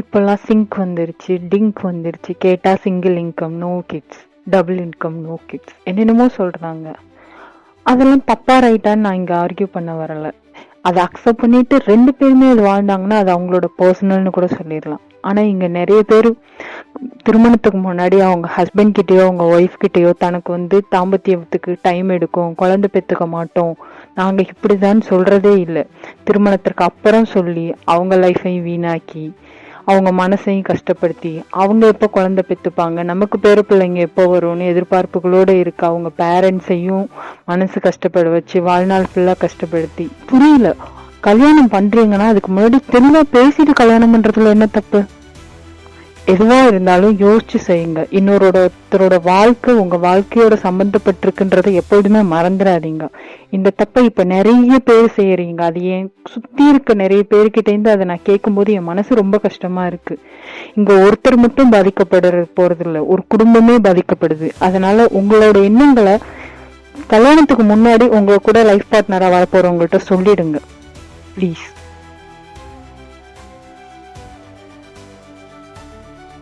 இப்போல்லாம் சிங்க் வந்துருச்சு டிங்க் வந்துருச்சு. கேட்டால் single income no kids double income no kids என்னென்னமோ சொல்கிறாங்க அதெல்லாம் தப்பா ரைட்டான்னு நான் இங்கே ஆர்கியூ பண்ண வரல. அதை அக்செப்ட் பண்ணிட்டு ரெண்டு பேருமே அது வாழ்ந்தாங்கன்னா அது அவங்களோட பர்சனல்னு கூட சொல்லிடலாம். ஆனால் இங்கே நிறைய பேர் திருமணத்துக்கு முன்னாடி அவங்க ஹஸ்பண்ட் கிட்டேயோ அவங்க ஒய்ஃப் கிட்டேயோ தனக்கு வந்து தாம்பத்தியத்துக்கு டைம் எடுக்கும் குழந்தை பெற்றுக்க மாட்டோம். நாங்கள் இப்படிதான் சொல்கிறதே இல்லை. திருமணத்திற்கு அப்புறம் சொல்லி அவங்க லைஃபையும் வீணாக்கி அவங்க மனசையும் கஷ்டப்படுத்தி அவங்க எப்போ குழந்தை பெற்றுப்பாங்க நமக்கு பேர பிள்ளைங்க எப்போ வரும்னு எதிர்பார்ப்புகளோடு இருக்க அவங்க பேரண்ட்ஸையும் மனசு கஷ்டப்பட வச்சு வாழ்நாள் ஃபுல்லாக கஷ்டப்படுத்தி. புரியல. கல்யாணம் பண்ணுறீங்கன்னா அதுக்கு முன்னாடி தெளிவாக பேசிட்டு கல்யாணம் பண்ணுறதுல என்ன தப்பு? எதுவாக இருந்தாலும் யோசிச்சு செய்யுங்க. இன்னொருத்தரோட ஒருத்தரோட வாழ்க்கை உங்கள் வாழ்க்கையோட சம்மந்தப்பட்டிருக்குன்றதை எப்பொழுதுமே மறந்துடாதீங்க. இந்த தப்பை இப்போ நிறைய பேர் செய்யறீங்க. அது என் சுற்றி இருக்க நிறைய பேர்கிட்டேருந்து அதை நான் கேட்கும்போது என் மனசு ரொம்ப கஷ்டமாக இருக்குது இங்கே ஒருத்தர் மட்டும் பாதிக்கப்படுற போகிறதில்ல ஒரு குடும்பமே பாதிக்கப்படுது. அதனால் உங்களோட எண்ணங்களை கல்யாணத்துக்கு முன்னாடி உங்க கூட லைஃப் பார்ட்னராக வரப்போகிறவங்கள்ட்ட சொல்லிடுங்க. ப்ளீஸ்